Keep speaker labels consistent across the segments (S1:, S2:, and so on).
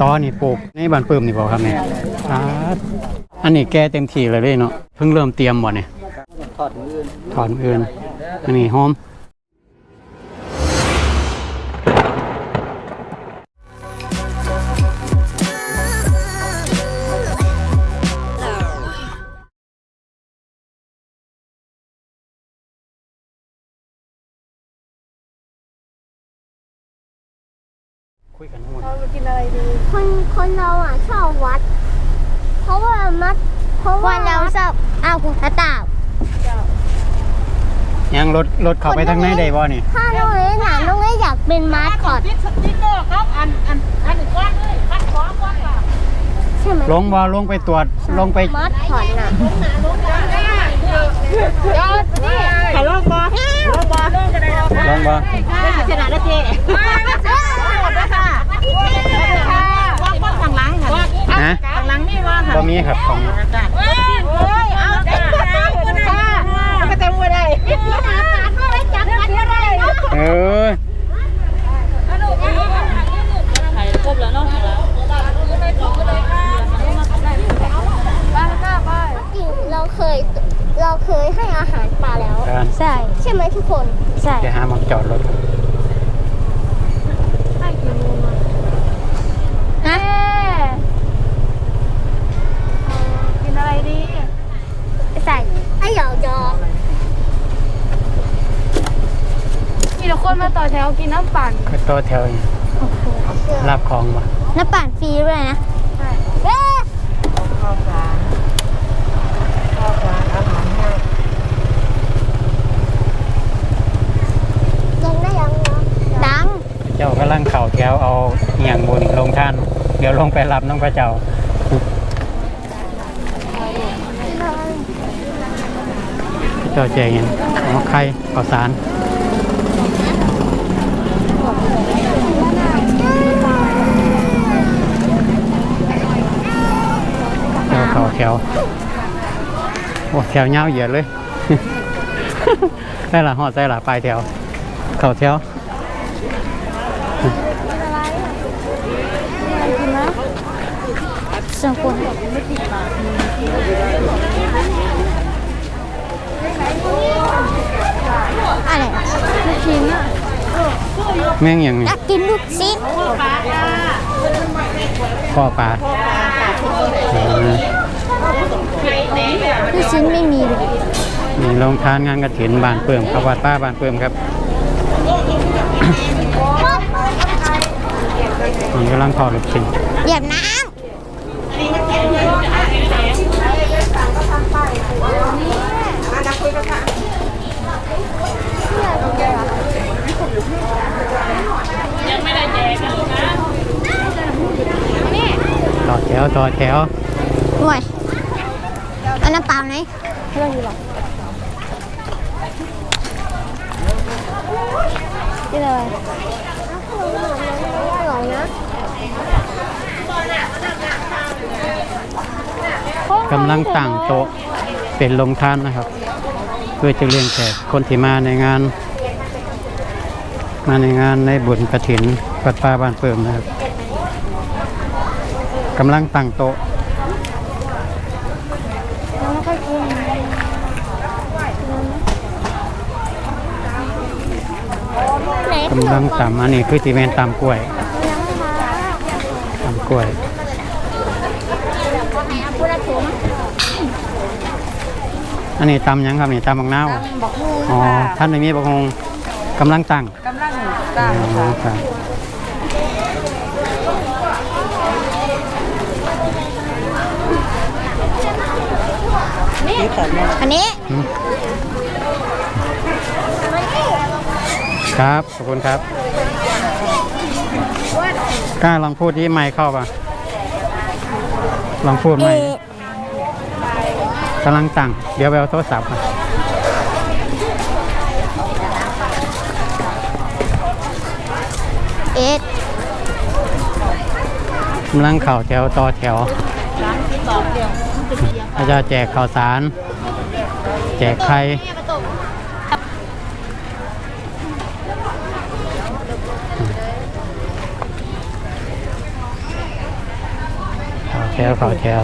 S1: ตอนี่ปลูกในบ้านปื้มนี่บ่ครับเนี่ยอาอันนี้แก้เต็มที่เลยเด้เนาะเพิ่งเริ่มเตรียมบ่เนี่ย
S2: ถอดมืออื่น
S1: ถอนอื่นอันนี้หอม
S3: เพ
S4: ราะว่ามัดเพราะว่าเราชอบอ้าวคุณตาตา
S1: ยังรถรถเข้าไปทางไหนได้บ่นี่
S4: ถ้าน้องเอ๋หนาน้องเอ๋อยากเป็นมาสคอต
S3: ติดสติ๊กเกอร์ครับอันอันอันหนึ่งก้อนเลยคัดขวาก้อนก่อน
S4: ใช่ไหม
S1: ลงบ่ลงไปตรวจลงไป
S4: มาสคอตน่ะ
S3: ยอดนี่ถ่ายรูปบอรูปบอรูปกันได้แล้ว
S1: ลงบ่
S3: ชนะได้เจ๊หมดแล้วค่ะว่าก้อนข้างหลัง ค่ะ
S1: ฮะ
S3: ข้างหลังนี่ว่าค่ะ
S1: บ่มีครับของ
S3: เฮ้ยเฮ้ยเอาเต็มเลยค่ะก็เต็มไปได้
S4: จับมันก็ได้เนาะ
S1: เออ
S3: ถ่ายครบแล้วเนาะ
S4: จริงเราเคยเราเคยให้อาหารปลาแล้ว
S1: การ
S4: ใช่ ใช่ไหมทุกคน ใช่
S1: จะหาหมองจอดรถ
S3: คนมาต่อแถวกินน้ำปั่น
S1: ก็ต่อแถวนี่รับของบ่
S4: น้ำปั่นฟรีด้วยนะเอ๊ะ
S3: ข้าวสารข้าวสารอาหารแห้ง
S4: ยังได้ยังเนาะดัง
S1: เจ้ากำลังเข่าแถวเอาเหี่ยงบุญลงท่าน เดี๋ยวลงไปรับน้องพระเจ้าเจ้าแจงหยังอ๋อไข่ข้าวสารเจ้าเข่า แถว โอ้แถวยาวเหยียดเลยได้ละหอดได้ละปลายแถว เข่าแถว
S4: สองคนอะไร
S3: ลูกชิ้นอะ
S1: แม่งอย่างนี้
S4: อยากกินลูกชิ้น
S3: ปลาจ้า
S1: ข้อปลา เออ
S4: ลูกชิ้นไม่มีเลย
S1: นี่ลงทานงานกระถินบานเปิ่มครับวัดป้าบานเปิ่มครับนี่กำลังทอดลูกชิ้น
S4: เหยียบน้
S1: ต่อแถวต่อแถวำ
S4: ห่วย เอาน้ำเปล่าไหนเรื่องอยู่หรอที่เลยอร่อยนะ
S1: กำลังตั้งโต๊ะเป็นลงทานนะครับ เพื่อจะเลี้ยงแขกคนที่มาในงาน มาในงานในบุญกระถินวัดป้าบ้านเปิ่มนะครับกำลังตั้งโต๊ะ
S4: ยังไม่ค่อยกินไหน
S1: กำลังตำอันนี้คือตีแมนตำกล้วย
S4: ยังไม่มา
S1: ตำกล้วย
S4: พูดถึง
S1: อันนี้ตำหยังครับนี่ตำบักนาว
S3: บอกมู
S1: อ๋อท่านไม่มีบักฮงกำลังตั้ง
S3: กำลังจ้า
S1: อ๋อครับ
S4: อันนี้
S1: อืม ครับ ขอบคุณครับกล้าลองพูดที่ไมค์เข้าป่ะ ลองพูดไหม
S4: เอก
S1: กำลังตั้งเดี๋ยวไปเอาโทรศัพท์มา
S4: เอก
S1: กำลังเข่าแถวต่อแถว อาจารย์แจกข่าวสาร แจกไข่ แถวเข้าแถว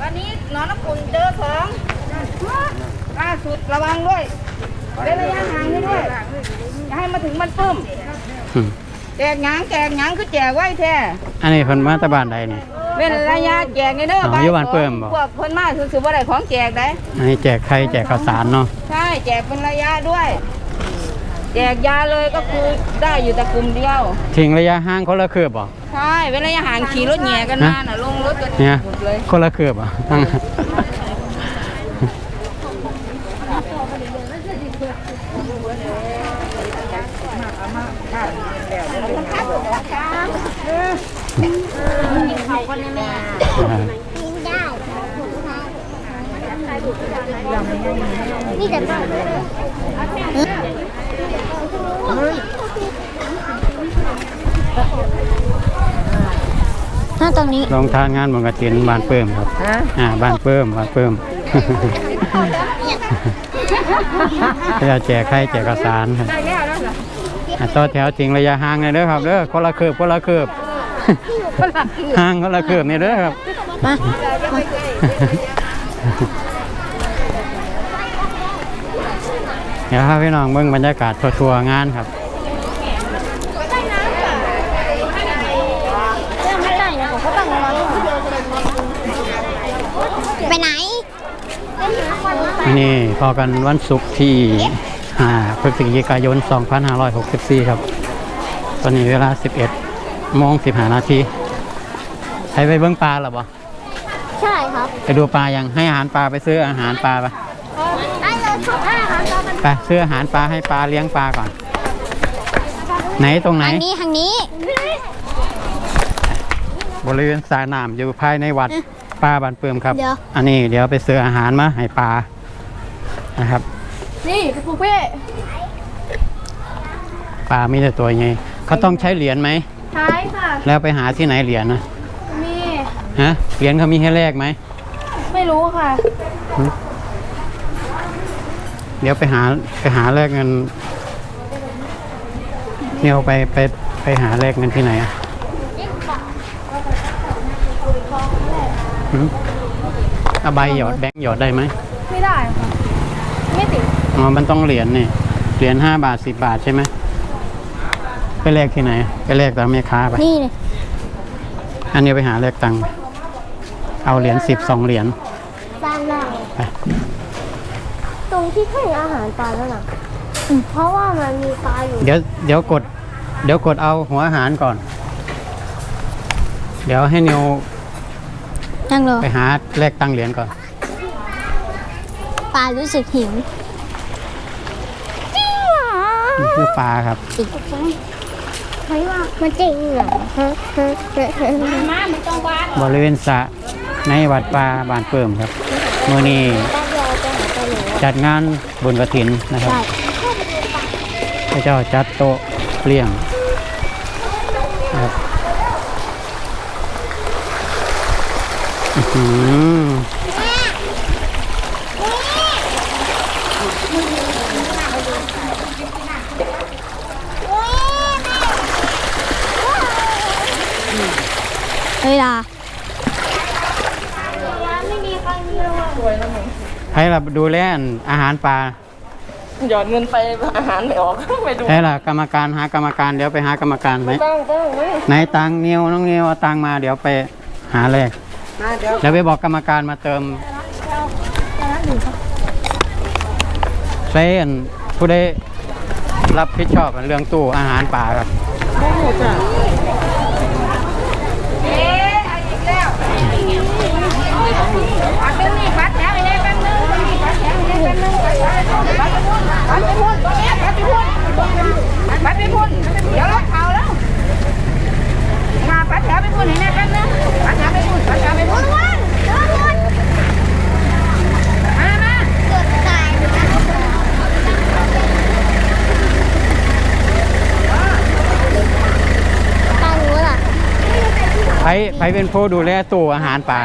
S3: วันนี้หนอนน้ำปุ่นเจอสองล่าสุดระวังด้วยเว้นระยะห่างให้ด้วยอย่าให้มาถึงมันปึ้ม
S1: อืม
S3: แจกหยังแจกหยังคือแจกไว้แท้
S1: อันนี้เพิ่นมาแตะบ้านใดนี่
S3: เว้นระยะแจกในเด้อ
S1: อ๋ออยู่บ้านเปิ้มบ่
S3: พวกเพิ่นมาคือสิบ่ได้ของแจกได้
S1: อันนี้แจกไข่แจกข้าวสารเนาะ
S3: ใช่แจกเป็นระยะด้วย แจกยาเลยก็คือได้อยู่แต่กลุ่มเดียว
S1: ทิ้งระยะห่างคนละคืบบ่
S3: ใช่เว้นระยะห่างขี่รถแหย่กันมาน่ะลงรถกัน
S1: เนี่ย
S3: หมดเลย
S1: คนละคืบอะ ตั้ง
S4: กินได้นี่แต่บ้านถ้าตรงนี้
S1: ลงทานงานบนกระถินบ้านเพิ่มครับ
S3: ฮะ
S1: อ่าบ้านเพิ่มบ้านเพิ่มก็จะแจกไข่แจกข้าวสารครับอะต่อแถวจริงระยะห่างเลยเด้อครับเด้อคนละคืบคนละคืบ ห่างคนละคืบนี่เด้อครับ
S4: มา
S1: เดี๋ยวครับพี่น้องเบิ่งบรรยากาศทัวร์ๆงานครับ
S4: ไม่ได้นะผมก็ต้องรอไปไหน
S1: วันนี้พอกันวันศุกร์ที่5พฤศจิกายน 2564 ครับ ตอนนี้เวลา 11 โมง15นาทีใช้ไปเบิ้งปลาหรอบ่
S4: ใช่ครับ
S1: ไปดูปลายังให้อาหารปลาไปซื้ออาหารปลาไป
S4: ได้เลยครับได้ครับเรามัน
S1: ไปซื้ออาหารปลาให้ปลาเลี้ยงปลาก่อน ไหนตรงไหน
S4: ทางนี้ทางนี้
S1: บริเวณสระน้ำอยู่ภายในวัดปลาบันเปิมครับ
S4: เดี๋ยว
S1: อันนี้เดี๋ยวไปซื้ออาหารมาให้ปลานะครับ
S3: นี่ปุ๊กเป้
S1: ปลามีแต่ตัวไงเขาต้องใช้เหรียญไหม
S3: ใช่ค่ะ
S1: แล้วไปหาที่ไหนเหรียญนะ
S3: มี
S1: ฮะเหรียญเขามีให้แลกไหม
S3: ไม่รู้ค่ะ
S1: เดี๋ยวไปหาไปหาแลกเงินเนี่ยไปไปไปหาแลกเงินที่ไหนอะหืมเอาใบหยอดแบงค์หยอดได้ไหม
S3: ไม่ได้ค่ะ ไม่ติด
S1: อ๋อมันต้องเหรียญนี่เหรียญห้าบาทสิบบาทใช่ไหม ไปแลกที่ไหน ไปแลกตามแม่ค้าไป
S4: นี่เลย
S1: อันนี้ไปหาแลกตังค์เอาเหรียญสิบสองเหรียญ
S4: ด้านล่าง
S1: ไป
S4: ตรงที่ให้อาหารปลาแล้วนะเพราะว่ามันมีปลาอยู่
S1: เดี๋ยวเดี๋ยวกด เดี๋ยวกดเอาหัวอาหารก่อน เดี๋ยวให้นิว
S4: นั่งรอ
S1: ไปหาแลกตังค์เหรียญก่อน
S4: ปลารู้สึกหิว
S1: นี่คือปลาครับ
S4: อีก เฮ้ยว่ามันจริงเหรอ
S3: มาไม่ต้องวาด
S1: บริเวณสระในวัดป่าบานเปิ่มครับเมื่อนี้
S4: จั
S1: ดงานบุญกระถินนะครับพระเจ้าจัดโต๊ะเลี้ยงนครับอื้อ
S4: เฮ้ยล่ะ
S1: ให้เราดูแลอันอาหารปลา
S3: หยอดเงินไปอาหารไม่ออกไม่ดู
S1: ให้ล่ะกรรมการหากรรมการเดี๋ยวไปหากรรมการไหม
S3: ต้องต้องเว้ย
S1: ไหนตังค์นิวน้องนิวเอาตังค์มาเดี๋ยวไปหาแลก
S3: มาเดี๋ยว
S1: เดี๋ยวไปบอกกรรมการมาเติมใช้อันผู้ได้รับผิดชอบอันเรื่องตู้อาหารป่าครับ
S3: เอ๊ะเอาอีกแล้วเอาเป็นนี่บัตรแถวไปเลยแป๊บนึงนี่บัตรแถวไปเลยแป๊บนึง บัตรไปพุ่นบัตรไปพุ่นบัตรไปพุ่นเดี๋ยวรถเขาแล้ว มาบัตรแถวไปพุ่นให้แน่แป๊บนึงบัตรแถวไปพุ่นบัตรแถวไปพุ่นมามา
S4: เกิดตายนะ
S1: ไปไปเป็นผู้ดูแลตู้อาหารป่า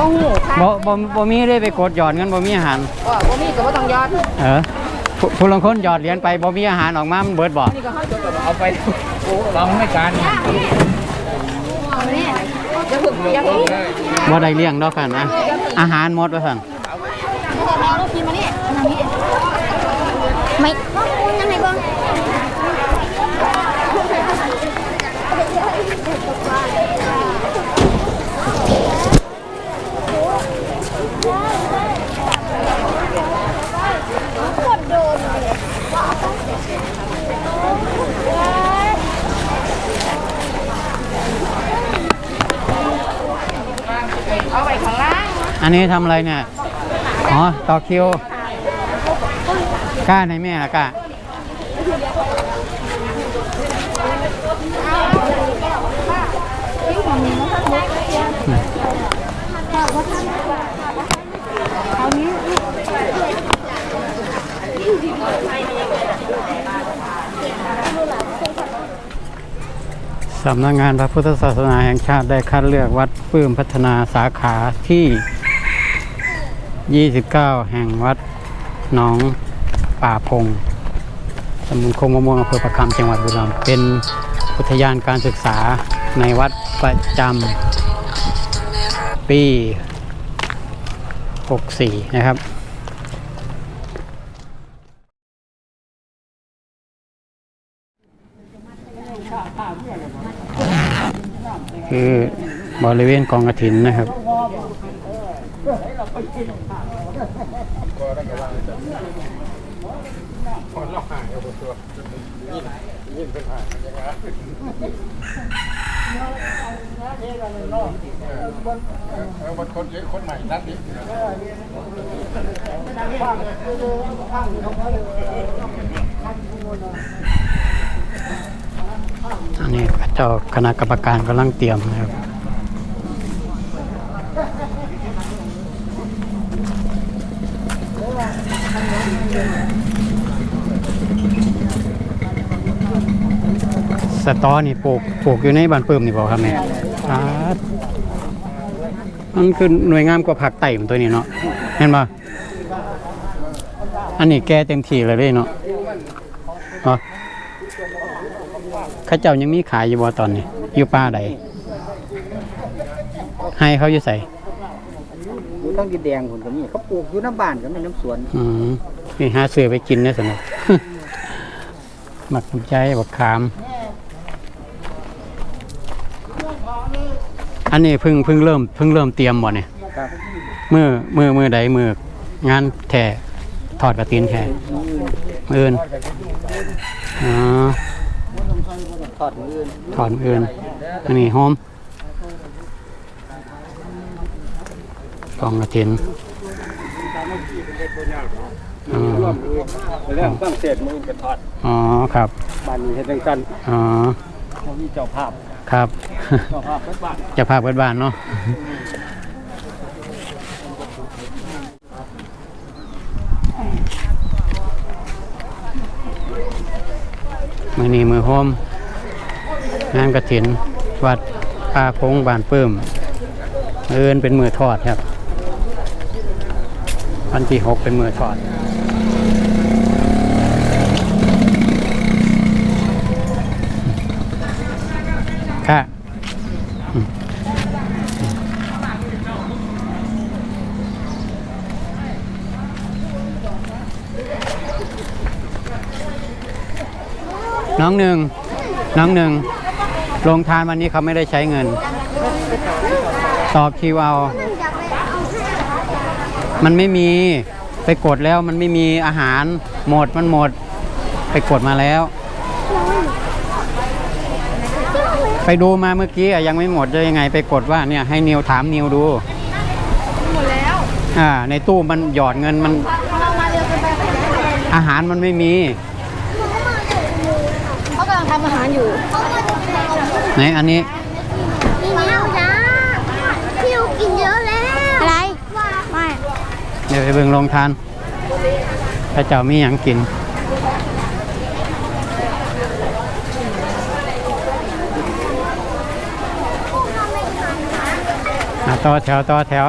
S3: บ่หูค่ะ
S1: บ่บ่บ่มีได้ไปกดหยอดเงินบ่มีอาหาร
S3: ก็บ่มีก็บ่ต้องยอด
S1: เออผู้ผู้ลางคนหยอดเหรียญไปบ่มีอาหารออกมามันเบิดบ่
S3: นี่ก็เฮาจดกับ
S2: เอาไปเราไม่การ
S3: นี่จะฝึกอย่าฝึก
S1: บ่ได้เลี้ยงดอกกันนะอาหารหมดว่าซั่น
S3: เรากินมานี่มานี่
S4: ไม่ยังไงบ้าง
S3: เอาไปข้างล่าง
S1: อั นนี้ทำอะไรเนี่ย อ๋อ ต่อคิว กล้าในแม่ละกล้าสำนักงานพระพุทธศาสนาแห่งชาติได้คัดเลือกวัดปื้มพัฒนาสาขาที่ 29 แห่งวัดหนองป่าพงตำบลคงมะม่วงอำเภอประคำจังหวัดบุรีรัมย์เป็นอุทยานการศึกษาในวัดประจำปี 64 นะครับคือบริเวณกองกระถินนะครับ
S2: นคนเยอะคนใหม่นัดนี้
S1: อันนี้เจ้าคณะกรรมการกำลังเตรียมนะครับ สตอนี่ปลูกปลูกอยู่ในบ้านเปิ่มนี่บอกครับแม่อ่ามันคือหน่วยงามกว่าผักไต่มันตัวนี้เนาะเห็นปะอันนี้แกเต็มที่เลยเด้เนาะเนาะเข้าเจ้ายังมีขายอยู่บ่ตอนนี้ อยู่ป้าใดให้เขาอยู่ใส่
S2: อยู่ทั้งดินแดงคนก็มีเขาปลูกอยู่น้ำบ้านก็มีน้ำสวน
S1: อืม นี่หาซื้อไปกินได้สนุกหมักใจบักขาม อันนี้เพิ่งเพิ่งเริ่มเพิ่งเริ่มเตรียมบ่เนี่ย
S2: ครับ
S1: มือเมือมือใดมืองานแท่ถอดกระตินแท่มืออื่นอ๋อ
S2: ทอดอื่น
S1: ถอนเอื่นอันนี้หอมกองกระ ถินอ๋อ
S2: เรื่องตั้งเศษมืออื่นก็ทอด
S1: อ๋อครับ
S2: บ้านนี้เฮ็ดจังซั่น
S1: อ๋อ
S2: เขามีเจ้าภาพ
S1: ครับ
S2: เจ้าภาพเพิ่นบ้าน
S1: จะพาเปิดบ้านเนาะมือนี้มือโฮมงานกระถินวัดป่าพงบานปื้มเอินเป็นมือทอดครับวันที่หกเป็นมือทอด น้องหนึ่งน้องหนึ่งลงทานวันนี้เขาไม่ได้ใช้เงินต่อคิวเอา มันไม่มีไปกดแล้วมันไม่มีอาหารหมดมันหมด ไปกดมาแล้ว ไปดูมาเมื่อกี้ยังไม่หมดจะยังไงไปกดว่าเนี่ยให้นิวถามนิวดู
S3: หมดแล้ว
S1: อ่าในตู้มันหยอดเงินมันอาหารมันไม่มีำ
S3: ลังทำอาหารอยู่
S1: ไหนอันนี้
S4: นี่นิ้วจ้าพี่ยูกินเยอะแล้ว อะไร ไม่
S1: เดี๋ยวไปเบิ่งลงทานพระเจ้ามีหยังกิน
S4: น
S1: ต่อแถวต่อแถว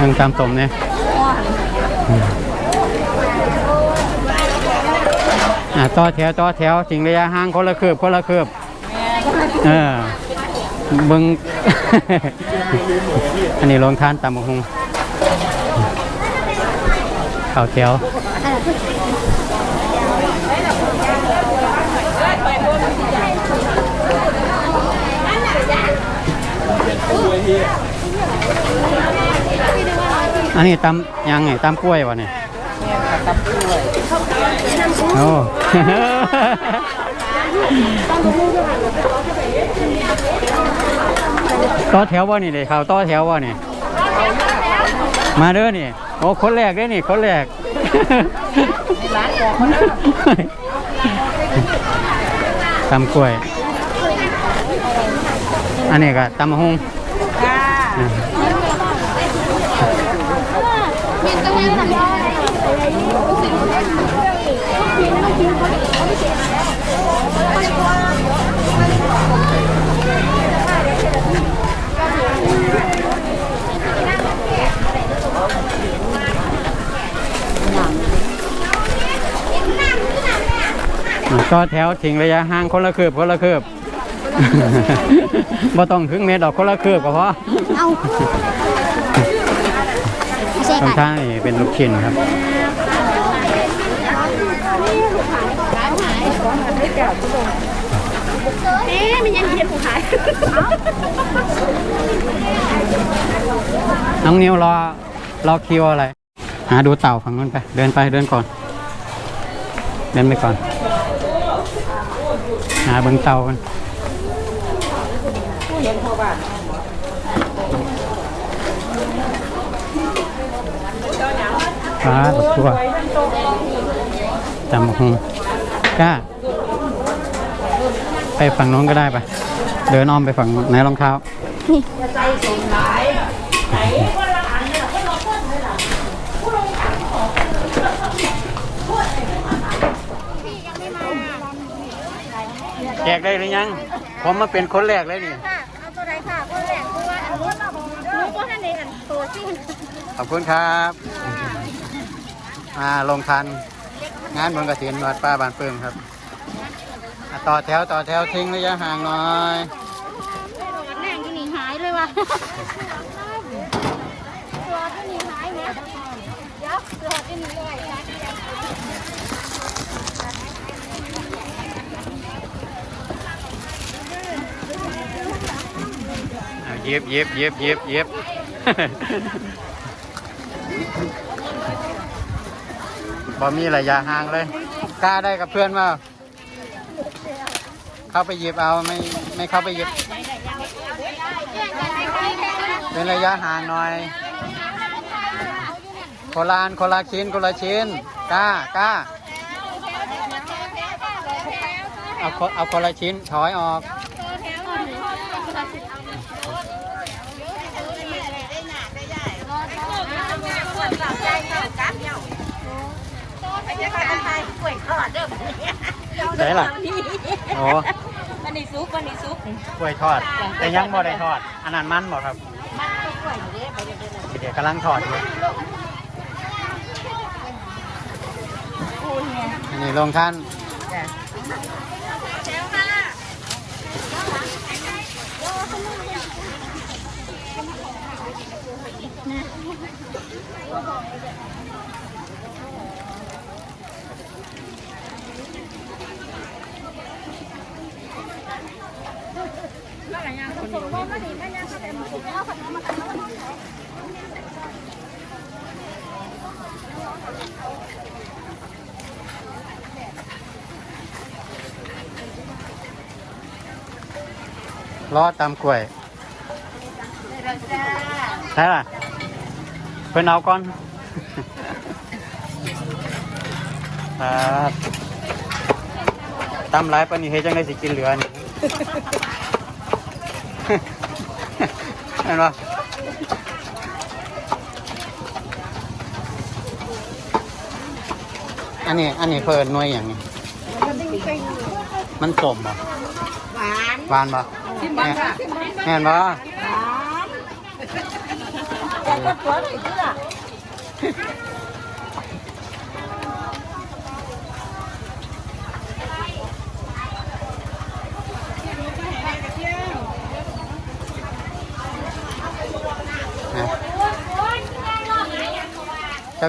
S1: ยังตามสมเนี่ย อ่าต่อแถวต่อแถวสิ่งระยะห่างคนละคืบคนละคืบเออเบึงอันนี้ลงทานตามหงเข้าแถว อันนี้ตำยังไงตำกล้วยวะเนี่ยโอ้ ต่อแถววะนี่เลยข่าวต่อแถววะนี่ มาเด้อนี่ โอ้คนแรกเด้อนี่ คนแรกตำกล้วย อันนี้ก็ตำมะฮุง ก็แถวทิ้งระยะห่างคนละคืบคนละคืบบ่ต้องถึงเมตรดอกคนละคืบก็พอ
S4: เอา
S1: ตรง
S4: กัน
S1: ข้างนี่เป็นลูกชิ้นครับ
S4: เอ๊ะมันยังเห็นผู้ขาย
S1: น้องนิวรอรอคิวอะไร หาดูเต่าฝั่งนู้นไป เดินไปเดินก่อน เดินไปก่อน หาเบิ่งเต่ากัน ฟ้าตัวจำบักหงกล้า ไปฝั่งโน้นก็ได้ปะเดินอ้อมไปฝั่งไหนรองเท้าแจกได้หรือยัง ผมมาเป็นคนแรกเลยนี่
S4: ค่ะเอาตัวไหนค่ะคนแรกคือว่าอันนู้นเราหนูก็ให้ในอันตัวที่
S1: ขอบคุณครับ อ่าลงทันงานบนกระถินวัดป้าบานเปิงครับอะต่อแถวต่อแถวทิ้งระยะห่างหน่อย
S4: แน่งที่หนีหายเลยว่ะตัวที่หนีหายเนี่ยเดี๋ยวตัวที่หนีเลย
S1: เอาเย็บเย็บเย็บเย็บเย็บ บ่มีระยะห่างเลย กล้าได้กับเพื่อนมาเข้าไปหยิบเอาไม่ไม่เข้าไปหยิบ เป็นระยะห่างหน่อยโคละอันคละชิ้นคละชิ้นกล้ากล้าเอาคเอาคนละชิ้นถอยออก ไหนล่ะโอ้
S3: วันนี้ซุปวันนี้ซุป
S1: กล้วยทอด แต่ยังบ่ได้ทอด อันนั้นมันบ่ครับเดี๋ยวกำลังทอดอยู่อันนี้ลงท่าน ล้อตามกล้วยใช่ล่ะเพิ่นเอาก่อนครับตำหลายปานนี้เฮ็ดจังได๋สิกินเหลือนี่ เห็นปะอันนี้ อันนี้เพิ่นหน่วยอย่างนี้ มันสมบ่
S3: หวาน
S1: หวานบ่
S3: ชิมบ้างค่ะชิมบ้าง
S1: แม่นบ่
S3: หวานแต่ก็ตัวไหนเชื่อ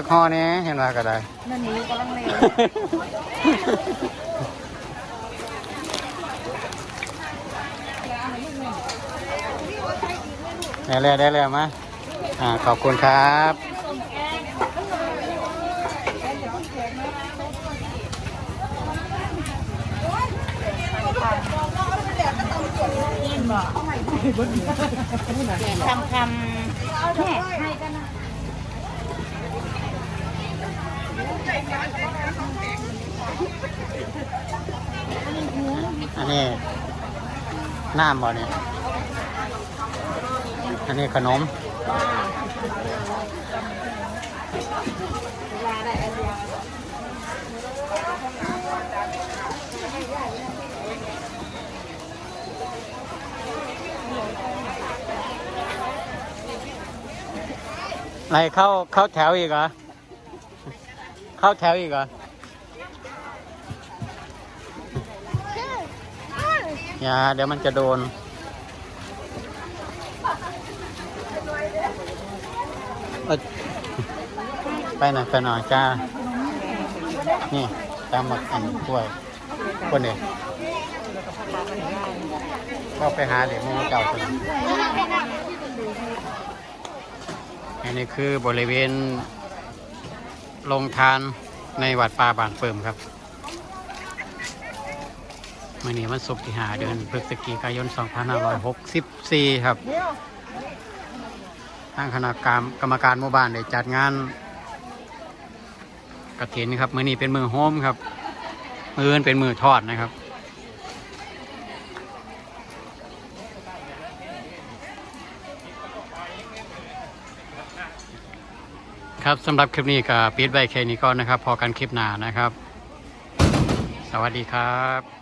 S1: จักฮอนี้เห็นว่าก็ได้
S3: นั่นนี่กำลังเลว
S1: ได้แล้วได้แล้วมาอ่าขอบคุณครับ
S3: คำคำแม่ให้กันนะ
S1: อันนี้น้ำบ่เนี่ยอันนี้ขนมอะไรเข้าเข้าแถวอีกเหรอ เข้าแถวอีกเหรอ อย่า เดี๋ยวมันจะโดน ไปหน่อยไปหน่อยจ้า นี่ตามหมดอันถ้วยคนเดียวก็ไปหาเด็กมูเก่าคนอันนี้คือบริเวณ ลงทานในวัดป่าบางเปิมครับมื่อนี้วันศุกร์ที่หาเดือนพฤศจิกายน 2564 ครับทางคณะกรรมกรรมการหมู่บ้านได้จัดงานกระถินครับมื่อนี้เป็นมือโฮมครับ มืออื่นเป็นมือทอดนะครับ ครับสำหรับคลิปนี้ก็ปิดไว้แค่นี้ก่อนนะครับ พอกันคลิปหน้านะครับ สวัสดีครับ